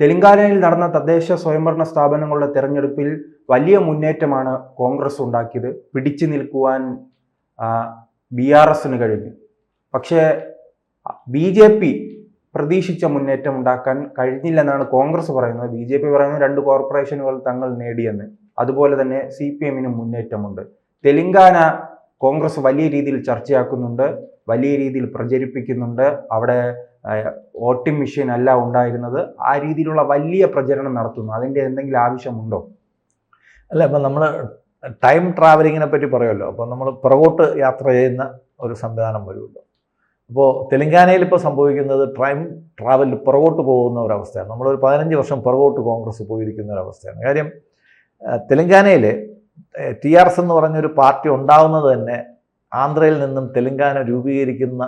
തെലങ്കാനയിൽ നടന്ന തദ്ദേശ സ്വയംഭരണ സ്ഥാപനങ്ങളുടെ തെരഞ്ഞെടുപ്പിൽ വലിയ മുന്നേറ്റമാണ് കോൺഗ്രസ് ഉണ്ടാക്കിയത്. പിടിച്ചു നിൽക്കുവാൻ ബി ആർ എസിന് കഴിഞ്ഞു. പക്ഷേ ബി ജെ പി പ്രതീക്ഷിച്ച മുന്നേറ്റം ഉണ്ടാക്കാൻ കഴിഞ്ഞില്ലെന്നാണ് കോൺഗ്രസ് പറയുന്നത്. ബി ജെ പി പറയുന്നത് രണ്ട് കോർപ്പറേഷനുകൾ തങ്ങൾ നേടിയെന്ന്. അതുപോലെ തന്നെ സി പി എമ്മിനും മുന്നേറ്റമുണ്ട്. തെലങ്കാന കോൺഗ്രസ് വലിയ രീതിയിൽ ചർച്ചയാക്കുന്നുണ്ട്. വലിയ രീതിയിൽ പ്രചരിപ്പിക്കുന്നുണ്ട്. അവിടെ വോട്ടിംഗ് മെഷീൻ അല്ല ഉണ്ടായിരുന്നത്. ആ രീതിയിലുള്ള വലിയ പ്രചരണം നടത്തുന്നു. അതിന്റെ എന്തെങ്കിലും ആവശ്യമുണ്ടോ? അല്ല ഇപ്പം നമ്മൾ ടൈം ട്രാവലിങ്ങിനെ പറ്റി പറയുമല്ലോ. അപ്പോൾ നമ്മൾ പുറകോട്ട് യാത്ര ചെയ്യുന്ന ഒരു സംവിധാനം വരുമല്ലോ അപ്പോൾ തെലങ്കാനയിൽ ഇപ്പോൾ സംഭവിക്കുന്നത് ടൈം ട്രാവലിൽ പുറകോട്ട് പോകുന്ന ഒരവസ്ഥയാണ്. നമ്മളൊരു പതിനഞ്ച് വർഷം പുറകോട്ട് കോൺഗ്രസ് പോയിരിക്കുന്ന ഒരവസ്ഥയാണ്. കാര്യം തെലങ്കാനയിൽ ടി ആർ എസ് എന്ന് പറഞ്ഞൊരു പാർട്ടി ഉണ്ടാകുന്നത് തന്നെ ആന്ധ്രയിൽ നിന്നും തെലങ്കാന രൂപീകരിക്കുന്ന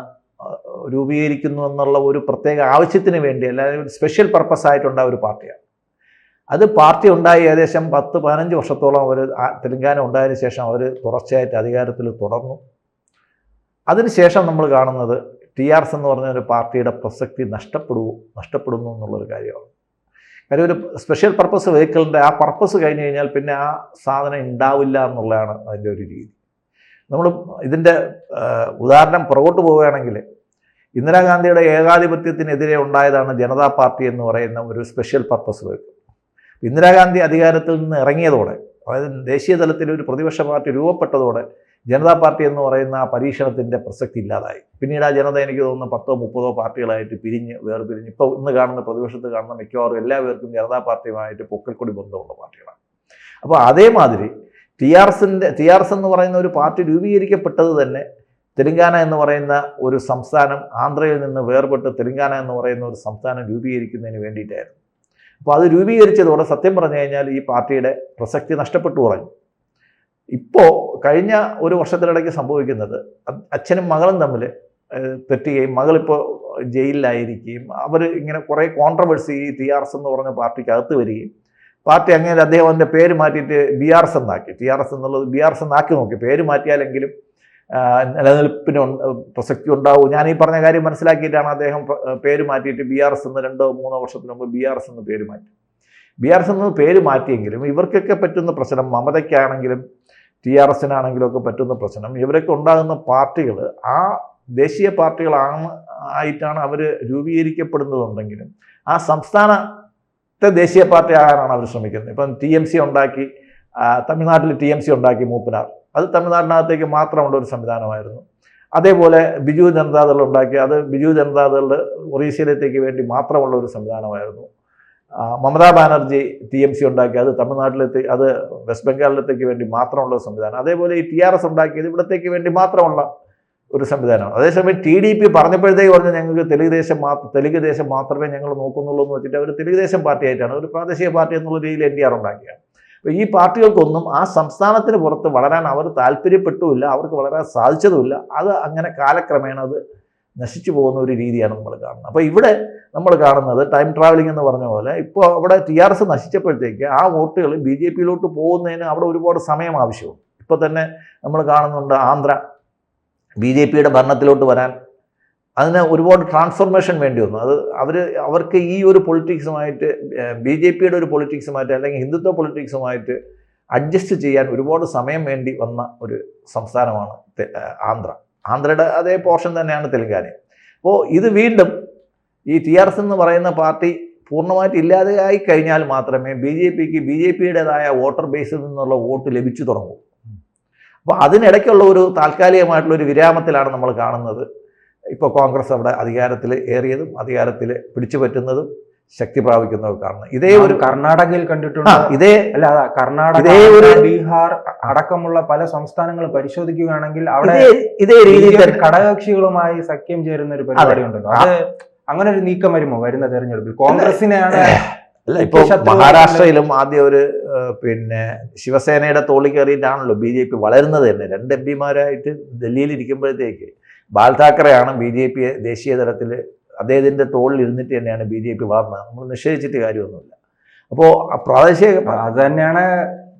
രൂപീകരിക്കുന്നു എന്നുള്ള ഒരു പ്രത്യേക ആവശ്യത്തിന് വേണ്ടി അല്ലാതെ ഒരു സ്പെഷ്യൽ പർപ്പസ് ആയിട്ടുണ്ടായ ഒരു പാർട്ടിയാണ്. അത് പാർട്ടി ഉണ്ടായി ഏകദേശം പത്ത് പതിനഞ്ച് വർഷത്തോളം അവർ തെലങ്കാന ഉണ്ടായതിനു ശേഷം അവർ തുടർച്ചയായിട്ട് അധികാരത്തിൽ തുടർന്നു. അതിനുശേഷം നമ്മൾ കാണുന്നത് ടി ആർ എസ് എന്ന് പറഞ്ഞ ഒരു പാർട്ടിയുടെ പ്രസക്തി നഷ്ടപ്പെടുവോ നഷ്ടപ്പെടുന്നു എന്നുള്ളൊരു കാര്യമാണ്. കാര്യം ഒരു സ്പെഷ്യൽ പർപ്പസ് വെഹിക്കിളിന്റെ ആ പർപ്പസ് കഴിഞ്ഞ് കഴിഞ്ഞാൽ പിന്നെ ആ സാധനം ഉണ്ടാവില്ല എന്നുള്ളതാണ് അതിന്റെ ഒരു രീതി. നമ്മൾ ഇതിന്റെ ഉദാഹരണം പുറകോട്ട് പോവുകയാണെങ്കിൽ ഇന്ദിരാഗാന്ധിയുടെ ഏകാധിപത്യത്തിനെതിരെ ഉണ്ടായതാണ് ജനതാ പാർട്ടി എന്ന് പറയുന്ന ഒരു സ്പെഷ്യൽ പർപ്പസ് വെഹിക്കിൾ ഇന്ദിരാഗാന്ധി അധികാരത്തിൽ നിന്ന് ഇറങ്ങിയതോടെ അതായത് ദേശീയ തലത്തിൽ ഒരു പ്രതിപക്ഷ പാർട്ടി രൂപപ്പെട്ടതോടെ ജനതാ പാർട്ടി എന്ന് പറയുന്ന ആ പരീക്ഷണത്തിന്റെ പ്രസക്തി ഇല്ലാതായി. പിന്നീട് ആ ജനത എനിക്ക് തോന്നുന്നു പത്തോ മുപ്പതോ പാർട്ടികളായിട്ട് പിരിഞ്ഞ് വേർപിരിഞ്ഞ് ഇപ്പോൾ ഇന്ന് കാണുന്ന പ്രതിപക്ഷത്ത് കാണുന്ന മിക്കവാറും എല്ലാവർക്കും ജനതാ പാർട്ടിയുമായിട്ട് പൊക്കൽക്കൊടി ബന്ധമുള്ള പാർട്ടികളാണ്. അപ്പോൾ അതേമാതിരി ടി ആർ എസിന്റെ ടി ആർ എസ് എന്ന് പറയുന്ന ഒരു പാർട്ടി രൂപീകരിക്കപ്പെട്ടത് തന്നെ തെലങ്കാന എന്ന് പറയുന്ന ഒരു സംസ്ഥാനം ആന്ധ്രയിൽ നിന്ന് വേർപെട്ട് തെലങ്കാന എന്ന് പറയുന്ന ഒരു സംസ്ഥാനം രൂപീകരിക്കുന്നതിന് വേണ്ടിയിട്ടായിരുന്നു. അപ്പോൾ അത് രൂപീകരിച്ചതോടെ സത്യം പറഞ്ഞു കഴിഞ്ഞാൽ ഈ പാർട്ടിയുടെ പ്രസക്തി നഷ്ടപ്പെട്ടു കുറഞ്ഞു. ഇപ്പോൾ കഴിഞ്ഞ ഒരു വർഷത്തിനിടയ്ക്ക് സംഭവിക്കുന്നത് അച്ഛനും മകളും തമ്മിൽ തെറ്റുകയും മകളിപ്പോൾ ജയിലിലായിരിക്കുകയും അവർ ഇങ്ങനെ കുറേ കോൺട്രവേഴ്സി ടി ആർ എസ് എന്ന് പറഞ്ഞ പാർട്ടിക്ക് അകത്ത് വരികയും പാർട്ടി അങ്ങനെ അദ്ദേഹം അതിന്റെ പേര് മാറ്റിയിട്ട് ബി ആർ എസ് എന്നാക്കി. ടി ആർ എസ് എന്നുള്ളത് ബി ആർ എസ് എന്നാക്കി നോക്കി. പേര് മാറ്റിയാലെങ്കിലും നിലനിൽപ്പിന് പ്രസക്തി ഉണ്ടാവും. ഞാൻ ഈ പറഞ്ഞ കാര്യം മനസ്സിലാക്കിയിട്ടാണ് അദ്ദേഹം പേര് മാറ്റിയിട്ട് ബി ആർ എസ് എന്ന് രണ്ടോ മൂന്നോ വർഷത്തിന് മുമ്പ് ബി ആർ എസ് എന്ന് പേര് മാറ്റി. ബി ആർ എസ് എന്ന് പേര് മാറ്റിയെങ്കിലും ഇവർക്കൊക്കെ പറ്റുന്ന പ്രശ്നം മമതയ്ക്കാണെങ്കിലും ടി ആർ എസിനാണെങ്കിലും ഒക്കെ പറ്റുന്ന പ്രശ്നം ഇവരൊക്കെ ഉണ്ടാകുന്ന പാർട്ടികൾ ആ ദേശീയ പാർട്ടികളാണ് ആയിട്ടാണ് അവർ രൂപീകരിക്കപ്പെടുന്നതുണ്ടെങ്കിലും ആ സംസ്ഥാനത്തെ ദേശീയ പാർട്ടി ആകാനാണ് അവർ ശ്രമിക്കുന്നത്. ഇപ്പം ടി എം സി ഉണ്ടാക്കി തമിഴ്നാട്ടിൽ ടി എം സി ഉണ്ടാക്കി മൂപ്പനാർ അത് തമിഴ്നാടിനകത്തേക്ക് മാത്രമുള്ള ഒരു സംവിധാനമായിരുന്നു. അതേപോലെ ബിജു ജനതാദൾ ഉണ്ടാക്കി അത് ബിജു ജനതാദൾ ഒറീസയിലത്തേക്ക് വേണ്ടി മാത്രമുള്ള ഒരു സംവിധാനമായിരുന്നു. Mamata Banerjee T M C ഉണ്ടാക്കി അത് തമിഴ്നാട്ടിലെത്തി അത് വെസ്റ്റ് ബംഗാളിലത്തേക്ക് വേണ്ടി മാത്രമുള്ള സംവിധാനം. അതേപോലെ ഈ ടി ആർ എസ് ഉണ്ടാക്കിയത് ഇവിടത്തേക്ക് വേണ്ടി മാത്രമുള്ള ഒരു സംവിധാനമാണ്. അതേസമയം ടി ഡി പി പറഞ്ഞപ്പോഴത്തേക്ക് പറഞ്ഞാൽ ഞങ്ങൾക്ക് തെലുങ്ക് ദേശം മാത്രം തെലുങ്ക് ദേശം മാത്രമേ ഞങ്ങൾ നോക്കുന്നുള്ളൂ എന്ന് വെച്ചിട്ട് അവർ തെലുങ്ക് ദേശം പാർട്ടിയായിട്ടാണ് ഒരു പ്രാദേശിക പാർട്ടി എന്നുള്ള രീതിയിൽ എൻ ഡി ആർ ഉണ്ടാക്കിയാണ്. അപ്പോൾ ഈ പാർട്ടികൾക്കൊന്നും ആ സംസ്ഥാനത്തിന് പുറത്ത് വളരാൻ അവർ താല്പര്യപ്പെട്ടുമില്ല അവർക്ക് വളരാൻ സാധിച്ചതുമില്ല അത് അങ്ങനെ കാലക്രമേണ അത് നശിച്ചു പോകുന്ന ഒരു രീതിയാണ് നമ്മൾ കാണുന്നത്. അപ്പോൾ ഇവിടെ നമ്മൾ കാണുന്നത് ടൈം ട്രാവലിംഗ് എന്ന് പറഞ്ഞ പോലെ ഇപ്പോൾ അവിടെ ടി ആർ എസ് നശിച്ചപ്പോഴത്തേക്ക് ആ വോട്ടുകൾ ബി ജെ പിയിലോട്ട് പോകുന്നതിന് അവിടെ ഒരുപാട് സമയം ആവശ്യമുണ്ട്. ഇപ്പോൾ തന്നെ നമ്മൾ കാണുന്നുണ്ട് ആന്ധ്ര ബി ജെ പിയുടെ ഭരണത്തിലോട്ട് വരാൻ അതിന് ഒരുപാട് ട്രാൻസ്ഫോർമേഷൻ വേണ്ടി വന്നു. അത് അവർ അവർക്ക് ഈ ഒരു പൊളിറ്റിക്സുമായിട്ട് ബി ജെ പിയുടെ ഒരു പൊളിറ്റിക്സുമായിട്ട് അല്ലെങ്കിൽ ഹിന്ദുത്വ പൊളിറ്റിക്സുമായിട്ട് അഡ്ജസ്റ്റ് ചെയ്യാൻ ഒരുപാട് സമയം വേണ്ടി വന്ന ഒരു സംസ്ഥാനമാണ് ആന്ധ്ര. ആന്ധ്രയുടെ അതേ പോർഷൻ തന്നെയാണ് തെലങ്കാന. അപ്പോൾ ഇത് വീണ്ടും ഈ ടി ആർ എസ് എന്ന് പറയുന്ന പാർട്ടി പൂർണമായിട്ട് ഇല്ലാതെയായി കഴിഞ്ഞാൽ മാത്രമേ ബി ജെ പിക്ക് ബി ജെ പിയുടേതായ വോട്ടർ ബേസിൽ നിന്നുള്ള വോട്ട് ലഭിച്ചു തുടങ്ങൂ. അപ്പോൾ അതിനിടയ്ക്കുള്ള ഒരു താൽക്കാലികമായിട്ടുള്ള ഒരു വിരാമത്തിലാണ് നമ്മൾ കാണുന്നത്. ഇപ്പോൾ കോൺഗ്രസ് അവിടെ അധികാരത്തിൽ ഏറിയതും അധികാരത്തിൽ പിടിച്ചു പറ്റുന്നതും ശക്തി പ്രാപിക്കുന്നതും കാണുന്നത്. ഇതേ ഒരു കർണാടകയിൽ കണ്ടിട്ടുണ്ട്. ഇതേ അല്ല കർണാടക ഇതേ ഒരു- ബീഹാർ അടക്കമുള്ള പല സംസ്ഥാനങ്ങൾ പരിശോധിക്കുകയാണെങ്കിൽ അവിടെ ഇതേ രീതിയിൽ ഘടകകക്ഷികളുമായി സഖ്യം ചേരുന്ന ഒരു പരിപാടി ഉണ്ടല്ലോ അത് അങ്ങനെ ഒരു നീക്കം വരുമോ വരുന്ന തെരഞ്ഞെടുപ്പിൽ? കോൺഗ്രസിനെയാണ് അല്ല ഇപ്പോൾ മഹാരാഷ്ട്രയിലും ആദ്യം ഒരു പിന്നെ ശിവസേനയുടെ തോളി കയറിയിട്ടാണല്ലോ ബി ജെ പി വളരുന്നത് തന്നെ. രണ്ട് എം പിമാരായിട്ട് ഡൽഹിയിൽ ഇരിക്കുമ്പോഴത്തേക്ക് ബാൽ താക്കറെയാണ് ബി ജെ പി ദേശീയ തലത്തിൽ അദ്ദേഹത്തിന്റെ തോളിൽ ഇരുന്നിട്ട് തന്നെയാണ് ബി ജെ പി വളർന്നത്. നമ്മൾ നിഷേധിച്ചിട്ട് കാര്യമൊന്നുമില്ല. അപ്പോൾ പ്രാദേശിക അത് തന്നെയാണ്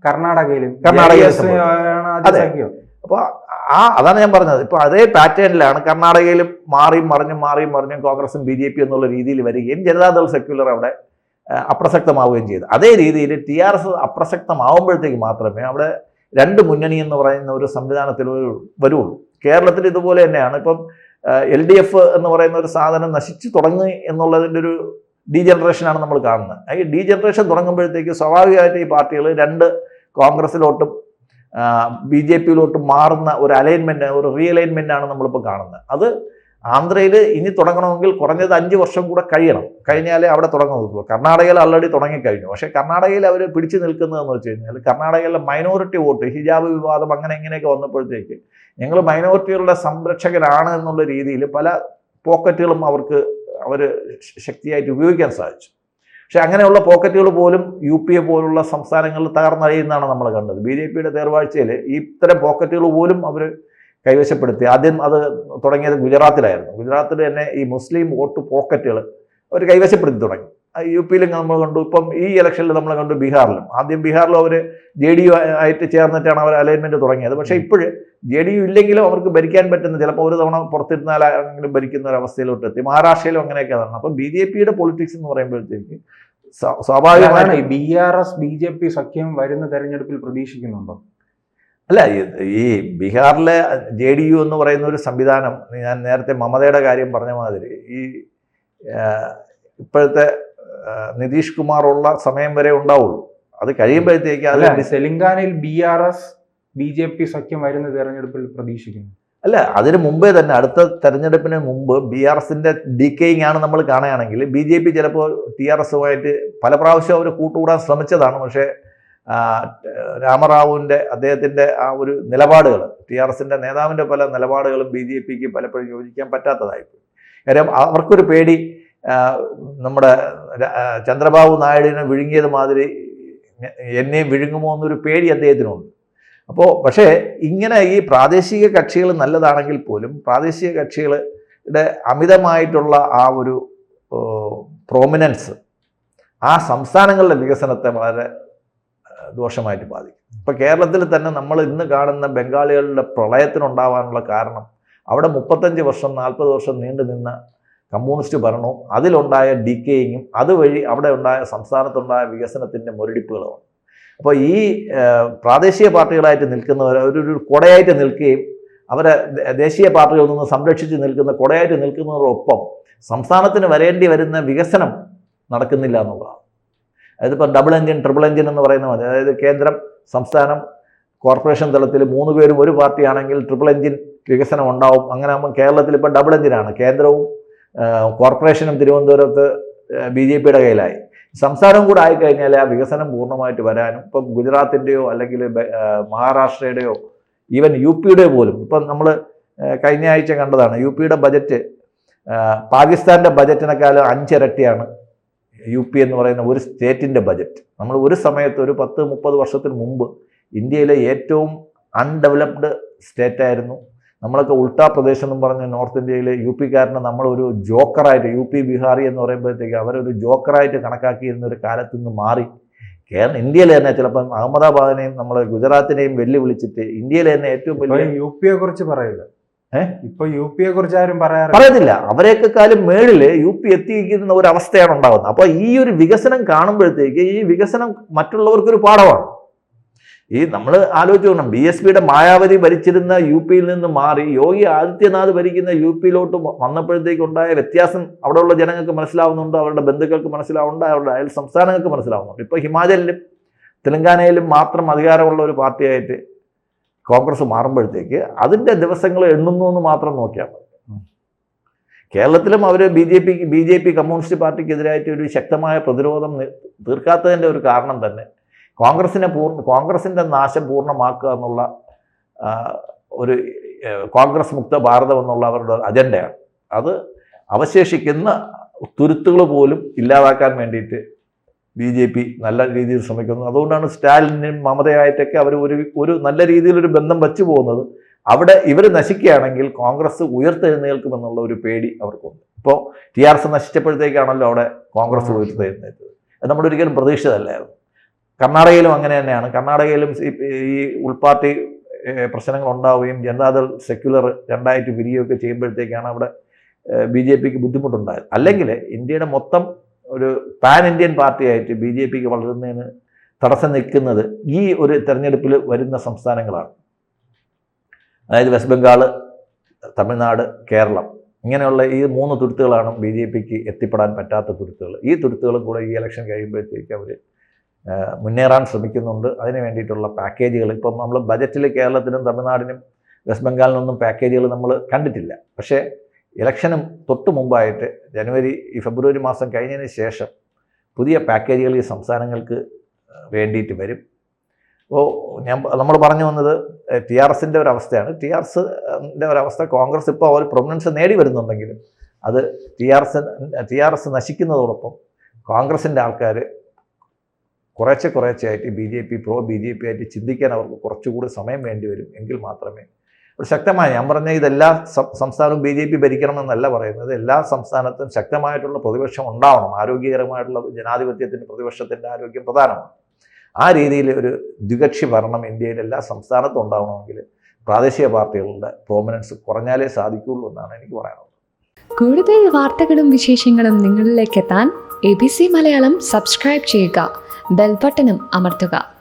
കർണാടകയിലും. കർണാടകയിലും അപ്പോൾ ആ അതാണ് ഞാൻ പറഞ്ഞത്. ഇപ്പോൾ അതേ പാറ്റേണിലാണ് കർണാടകയിലും മാറിയും മറിഞ്ഞും മാറിയും മറിഞ്ഞും കോൺഗ്രസും ബി ജെ പി എന്നുള്ള രീതിയിൽ വരികയും ജനതാദൾ സെക്യുലർ അവിടെ അപ്രസക്തമാവുകയും ചെയ്തു. അതേ രീതിയിൽ ടി ആർ എസ് അപ്രസക്തമാവുമ്പോഴത്തേക്ക് മാത്രമേ അവിടെ രണ്ട് മുന്നണി എന്ന് പറയുന്ന ഒരു സംവിധാനത്തിൽ വരുള്ളൂ. കേരളത്തിൽ ഇതുപോലെ തന്നെയാണ്. ഇപ്പം എൽ ഡി എഫ് എന്ന് പറയുന്ന ഒരു സാധനം നശിച്ചു തുടങ്ങി എന്നുള്ളതിന്റെ ഒരു ഡീജനറേഷനാണ് നമ്മൾ കാണുന്നത്. ഈ ഡീജനറേഷൻ തുടങ്ങുമ്പോഴത്തേക്ക് സ്വാഭാവികമായിട്ട് ഈ പാർട്ടികൾ രണ്ട് കോൺഗ്രസിലോട്ടും ബി ജെ പിയിലോട്ടും മാറുന്ന ഒരു അലൈൻമെന്റ് ഒരു റീഅലൈൻമെന്റ് ആണ് നമ്മളിപ്പോൾ കാണുന്നത്. അത് ആന്ധ്രയിൽ ഇനി തുടങ്ങണമെങ്കിൽ കുറഞ്ഞത് അഞ്ച് വർഷം കൂടെ കഴിയണം. കഴിഞ്ഞാലേ അവിടെ തുടങ്ങുള്ളൂ കർണാടകയിൽ ഓൾറെഡി തുടങ്ങിക്കഴിഞ്ഞു. പക്ഷേ കർണാടകയിൽ അവർ പിടിച്ചു നിൽക്കുന്നതെന്ന് വെച്ച് കഴിഞ്ഞാൽ കർണാടകയിലെ മൈനോറിറ്റി വോട്ട് ഹിജാബ് വിവാദം അങ്ങനെ ഇങ്ങനെയൊക്കെ വന്നപ്പോഴത്തേക്ക് ഞങ്ങൾ മൈനോറിറ്റികളുടെ സംരക്ഷകരാണ് എന്നുള്ള രീതിയിൽ പല പോക്കറ്റുകളും അവർക്ക് അവർ ശക്തിയായിട്ട് ഉപയോഗിക്കാൻ സാധിച്ചു. പക്ഷേ അങ്ങനെയുള്ള പോക്കറ്റുകൾ പോലും യു പി എ പോലുള്ള സംസ്ഥാനങ്ങളിൽ തകർന്നറിയുന്നതാണ് നമ്മൾ കണ്ടത്. ബി ജെ പിയുടെ തേർവാഴ്ചയിൽ ഇത്തരം പോക്കറ്റുകൾ പോലും അവർ കൈവശപ്പെടുത്തി. ആദ്യം അത് തുടങ്ങിയത് ഗുജറാത്തിലായിരുന്നു. ഗുജറാത്തിൽ തന്നെ ഈ മുസ്ലിം വോട്ട് പോക്കറ്റുകൾ അവർ കൈവശപ്പെടുത്തി തുടങ്ങി. യു പിയിലും നമ്മൾ കണ്ടു. ഇപ്പം ഈ ഇലക്ഷനിൽ നമ്മൾ കണ്ടു ബീഹാറിലും. ആദ്യം ബീഹാറിലും അവർ ജെ ഡി യു ആയിട്ട് ചേർന്നിട്ടാണ് അവർ അലൈൻമെന്റ് തുടങ്ങിയത്. പക്ഷേ ഇപ്പോൾ ജെ ഡി യു ഇല്ലെങ്കിലും അവർക്ക് ഭരിക്കാൻ പറ്റുന്ന ചിലപ്പോൾ ഒരു തവണ പുറത്തിരുന്നാലെങ്കിലും ഭരിക്കുന്ന ഒരു അവസ്ഥയിലോട്ട് എത്തി. മഹാരാഷ്ട്രയിലും അങ്ങനെയൊക്കെ നടന്നു അപ്പം ബി ജെ പിയുടെ പൊളിറ്റിക്സ് എന്ന് പറയുമ്പോഴത്തേക്ക് സ്വാ- അതാണ് സ്വാഭാവികമായിട്ട് ഈ B R S B J P സഖ്യം വരുന്ന തെരഞ്ഞെടുപ്പിൽ പ്രതീക്ഷിക്കുന്നുണ്ടോ? അല്ല ഈ- ബീഹാറിലെ ജെ ഡി യു എന്ന് പറയുന്ന ഒരു സംവിധാനം ഞാൻ നേരത്തെ മമതയുടെ കാര്യം പറഞ്ഞ മാതിരി ഈ ഇപ്പോഴത്തെ നിതീഷ് കുമാർ ഉള്ള സമയം വരെ ഉണ്ടാവുള്ളൂ. അത് കഴിയുമ്പോഴത്തേക്ക് അത് അല്ല തെലങ്കാനയിൽ B R S B J P സഖ്യം വരുന്ന തെരഞ്ഞെടുപ്പിൽ പ്രതീക്ഷിക്കുന്നു. അല്ല അതിന് മുമ്പേ തന്നെ അടുത്ത തെരഞ്ഞെടുപ്പിന് മുമ്പ് ബി ആർ എസിന്റെ ഡിക്കേയിങ് ആണ് നമ്മൾ കാണുകയാണെങ്കിൽ ബി ജെ പി ചിലപ്പോൾ ടി ആർ എസുമായിട്ട് പല പ്രാവശ്യം അവർ കൂട്ടുകൂടാൻ ശ്രമിച്ചതാണ്. പക്ഷേ രാമറാവുവിന്റെ അദ്ദേഹത്തിന്റെ ആ ഒരു നിലപാടുകൾ ടി ആർ എസിന്റെ നേതാവിന്റെ പല നിലപാടുകളും ബി ജെ പിക്ക് പലപ്പോഴും യോജിക്കാൻ പറ്റാത്തതായിപ്പോയി. കാര്യം അവർക്കൊരു പേടി നമ്മുടെ ചന്ദ്രബാബു നായിഡുവിനെ വിഴുങ്ങിയത് മാതിരി എന്നെയും വിഴുങ്ങുമോ എന്നൊരു പേടി അദ്ദേഹത്തിനുണ്ട്. അപ്പോൾ പക്ഷേ ഇങ്ങനെ ഈ പ്രാദേശിക കക്ഷികൾ നല്ലതാണെങ്കിൽ പോലും പ്രാദേശിക കക്ഷികളുടെ അമിതമായിട്ടുള്ള ആ ഒരു പ്രോമിനൻസ് ആ സംസ്ഥാനങ്ങളുടെ വികസനത്തെ വളരെ ദോഷമായിട്ട് ബാധിക്കും. ഇപ്പോൾ കേരളത്തിൽ തന്നെ നമ്മൾ ഇന്ന് കാണുന്ന ബംഗാളികളുടെ പ്രളയത്തിനുണ്ടാവാനുള്ള കാരണം അവിടെ മുപ്പത്തഞ്ച് വർഷം നാൽപ്പത് വർഷം നീണ്ടു നിന്ന കമ്മ്യൂണിസ്റ്റ് ഭരണവും അതിലുണ്ടായ ഡിക്കേയിങ്ങും അതുവഴി അവിടെ ഉണ്ടായ സംസ്ഥാനത്തുണ്ടായ വികസനത്തിന്റെ മുരടിപ്പുകളുമാണ്. അപ്പോൾ ഈ പ്രാദേശിക പാർട്ടികളായിട്ട് നിൽക്കുന്നവർ ഒരു കൊടയായിട്ട് നിൽക്കുകയും അവരെ ദേശീയ പാർട്ടികളിൽ നിന്ന് സംരക്ഷിച്ച് നിൽക്കുന്ന കൊടയായിട്ട് നിൽക്കുന്നവരോടൊപ്പം സംസ്ഥാനത്തിന് വരേണ്ടി വരുന്ന വികസനം നടക്കുന്നില്ല എന്നുള്ളതാണ്. അതായത് ഇപ്പോൾ ഡബിൾ എഞ്ചിൻ ട്രിപ്പിൾ എഞ്ചിൻ എന്ന് പറയുന്ന മതി. അതായത് കേന്ദ്രം സംസ്ഥാനം കോർപ്പറേഷൻ തലത്തിൽ മൂന്ന് പേരും ഒരു പാർട്ടിയാണെങ്കിൽ ട്രിപ്പിൾ എഞ്ചിൻ വികസനം ഉണ്ടാവും. അങ്ങനെ ആകുമ്പോൾ കേരളത്തിൽ ഇപ്പോൾ ഡബിൾ എഞ്ചിനാണ് കേന്ദ്രവും കോർപ്പറേഷനും തിരുവനന്തപുരത്ത് ബി ജെ പിയുടെ കയ്യിലായി. സംസ്ഥാനം കൂടെ ആയിക്കഴിഞ്ഞാൽ ആ വികസനം പൂർണമായിട്ട് വരാനും ഇപ്പം ഗുജറാത്തിന്റെയോ അല്ലെങ്കിൽ മഹാരാഷ്ട്രയുടെയോ ഈവൻ യു പിയുടെ പോലും ഇപ്പം നമ്മൾ കഴിഞ്ഞ ആഴ്ച കണ്ടതാണ് യു പിയുടെ ബജറ്റ് പാകിസ്ഥാന്റെ ബജറ്റിനേക്കാളും അഞ്ചിരട്ടിയാണ് യു പി എന്ന് പറയുന്ന ഒരു സ്റ്റേറ്റിന്റെ ബജറ്റ് നമ്മൾ ഒരു സമയത്ത് ഒരു പത്ത് മുപ്പത് വർഷത്തിന് മുമ്പ് ഇന്ത്യയിലെ ഏറ്റവും അൺഡെവലപ്ഡ് സ്റ്റേറ്റ് ആയിരുന്നു. നമ്മളൊക്കെ ഉൾട്ടാ പ്രദേശം എന്നും പറഞ്ഞ് നോർത്ത് ഇന്ത്യയിലെ യു പിക്കാരനെ നമ്മളൊരു ജോക്കറായിട്ട് യു പി ബീഹാറി എന്ന് പറയുമ്പോഴത്തേക്ക് അവരൊരു ജോക്കറായിട്ട് കണക്കാക്കിയിരുന്ന ഒരു കാലത്ത് നിന്ന് മാറി. കേരളം ഇന്ത്യയിലെ തന്നെ ചിലപ്പം അഹമ്മദാബാദിനെയും നമ്മൾ ഗുജറാത്തിനെയും വെല്ലുവിളിച്ചിട്ട് ഇന്ത്യയിലെ തന്നെ ഏറ്റവും വലിയ യു പിയെ കുറിച്ച് പറയില്ല? ഇപ്പൊ യു പിയെ കുറിച്ച് ആരും പറയാറില്ല. പറയത്തില്ല. അവരെക്കാലും മേളിൽ യു പി എത്തിയിരിക്കുന്ന ഒരു അവസ്ഥയാണ് ഉണ്ടാകുന്നത്. അപ്പൊ ഈ ഒരു വികസനം കാണുമ്പോഴത്തേക്ക് ഈ വികസനം മറ്റുള്ളവർക്കൊരു പാഠമാണ്. ഈ നമ്മൾ ആലോചിച്ച് നോക്കണം. ബി എസ് പിയുടെ മായാവതി ഭരിച്ചിരുന്ന യു പിയിൽ നിന്ന് മാറി യോഗി ആദിത്യനാഥ് ഭരിക്കുന്ന യു പിയിലോട്ട് വന്നപ്പോഴത്തേക്ക് ഉണ്ടായ വ്യത്യാസം അവിടെയുള്ള ജനങ്ങൾക്ക് മനസ്സിലാവുന്നുണ്ട് അവരുടെ ബന്ധുക്കൾക്ക് മനസ്സിലാവുന്നുണ്ട് അവരുടെ അയൽ സംസ്ഥാനങ്ങൾക്ക് മനസ്സിലാവുന്നുണ്ട്. ഇപ്പോൾ ഹിമാചലിലും തെലങ്കാനയിലും മാത്രം അധികാരമുള്ള ഒരു പാർട്ടിയായിട്ട് കോൺഗ്രസ് മാറുമ്പോഴത്തേക്ക് അതിന്റെ ദിവസങ്ങൾ എണ്ണുന്നു എന്ന് മാത്രം നോക്കിയാൽ മതി. കേരളത്തിലും അവർ B J P B J P communist പാർട്ടിക്കെതിരായിട്ട് ഒരു ശക്തമായ പ്രതിരോധം തീർക്കാത്തതിന്റെ ഒരു കാരണം തന്നെ കോൺഗ്രസിനെ പൂർണ കോൺഗ്രസിന്റെ നാശം പൂർണമാക്കുക എന്നുള്ള ഒരു കോൺഗ്രസ് മുക്ത ഭാരതം എന്നുള്ള അവരുടെ അജണ്ടയാണ്. അത് അവശേഷിക്കുന്ന തുരുത്തുകൾ പോലും ഇല്ലാതാക്കാൻ വേണ്ടിയിട്ട് ബി ജെ പി നല്ല രീതിയിൽ ശ്രമിക്കുന്നു. അതുകൊണ്ടാണ് സ്റ്റാലിനും മമതയായിട്ടൊക്കെ അവർ ഒരു ഒരു നല്ല രീതിയിലൊരു ബന്ധം വച്ചു പോകുന്നത്. അവിടെ ഇവർ നശിക്കുകയാണെങ്കിൽ കോൺഗ്രസ് ഉയർത്തെഴുന്നേൽക്കുമെന്നുള്ള ഒരു പേടി അവർക്കുണ്ട്. ഇപ്പോൾ ടി ആർ എസ് നശിച്ചപ്പോഴത്തേക്കാണല്ലോ അവിടെ കോൺഗ്രസ് ഉയർത്തെഴുന്നേറ്റത്. അത് നമ്മുടെ ഒരിക്കലും പ്രതീക്ഷിച്ചതല്ലായിരുന്നു. കർണാടകയിലും അങ്ങനെ തന്നെയാണ്. കർണാടകയിലും ഈ ഉൾപാർട്ടി പ്രശ്നങ്ങൾ ഉണ്ടാവുകയും ജനതാദൾ സെക്യുലർ രണ്ടായിട്ട് പിരിയുകയൊക്കെ ചെയ്യുമ്പോഴത്തേക്കാണ് അവിടെ ബി ജെ പിക്ക് ബുദ്ധിമുട്ടുണ്ടായത്. അല്ലെങ്കിൽ ഇന്ത്യയുടെ മൊത്തം ഒരു പാൻ ഇന്ത്യൻ പാർട്ടിയായിട്ട് ബി ജെ പിക്ക് വളരുന്നതിന് തടസ്സം നിൽക്കുന്നത് ഈ ഒരു തെരഞ്ഞെടുപ്പിൽ വരുന്ന സംസ്ഥാനങ്ങളാണ്. അതായത് വെസ്റ്റ് ബംഗാൾ തമിഴ്നാട് കേരളം. ഇങ്ങനെയുള്ള ഈ മൂന്ന് തുരുത്തുകളാണ് ബി ജെ പിക്ക് എത്തിപ്പെടാൻ പറ്റാത്ത തുരുത്തുകൾ. ഈ തുരുത്തുകളും കൂടെ ഈ ഇലക്ഷൻ കഴിയുമ്പോഴത്തേക്ക് അവർ മുന്നേറാൻ ശ്രമിക്കുന്നുണ്ട്. അതിന് വേണ്ടിയിട്ടുള്ള പാക്കേജുകൾ ഇപ്പം നമ്മൾ ബജറ്റിൽ കേരളത്തിനും തമിഴ്നാടിനും വെസ്റ്റ് ബംഗാളിനൊന്നും പാക്കേജുകൾ നമ്മൾ കണ്ടിട്ടില്ല. പക്ഷേ ഇലക്ഷനും തൊട്ട് മുമ്പായിട്ട് ജനുവരി ഫെബ്രുവരി മാസം കഴിഞ്ഞതിന് ശേഷം പുതിയ പാക്കേജുകൾ ഈ സംസ്ഥാനങ്ങൾക്ക് വേണ്ടിയിട്ട് വരും. അപ്പോൾ ഞാൻ നമ്മൾ പറഞ്ഞു വന്നത് ടി ആർ എസിന്റെ ഒരു അവസ്ഥയാണ് ടി ആർ എസിന്റെ ഒരവസ്ഥ കോൺഗ്രസ് ഇപ്പോൾ ഒരു പ്രൊമിനൻസ് നേടി വരുന്നുണ്ടെങ്കിലും അത് T R S T R S നശിക്കുന്നതോടൊപ്പം കോൺഗ്രസിന്റെ ആൾക്കാർ കുറേശ്ശെ കുറേശ്ശെ ആയിട്ട് B J P pro B J P ആയിട്ട് ചിന്തിക്കാൻ അവർക്ക് കുറച്ചുകൂടി സമയം വേണ്ടി വരും. എങ്കിൽ മാത്രമേ ഒരു ശക്തമായ ഞാൻ പറഞ്ഞ ഇതെല്ലാ സംസ്ഥാനവും ബി ജെ പി ഭരിക്കണമെന്നല്ല പറയുന്നത്. എല്ലാ സംസ്ഥാനത്തും ശക്തമായിട്ടുള്ള പ്രതിപക്ഷം ഉണ്ടാവണം. ആരോഗ്യകരമായിട്ടുള്ള ജനാധിപത്യത്തിന്റെ പ്രതിപക്ഷത്തിന്റെ ആരോഗ്യം പ്രധാനമാണ്. ആ രീതിയിൽ ഒരു ദ്വികക്ഷി ഭരണം ഇന്ത്യയിൽ എല്ലാ സംസ്ഥാനത്തും ഉണ്ടാവണമെങ്കിൽ പ്രാദേശിക പാർട്ടികളുടെ പ്രോമിനൻസ് കുറഞ്ഞാലേ സാധിക്കുകയുള്ളൂ എന്നാണ് എനിക്ക് പറയാനുള്ളത്. കൂടുതൽ വാർത്തകളും വിശേഷങ്ങളും നിങ്ങളിലേക്ക് എത്താൻ A B C Malayalam subscribe ചെയ്യുക. ബെൽബട്ടനും അമർത്തുക.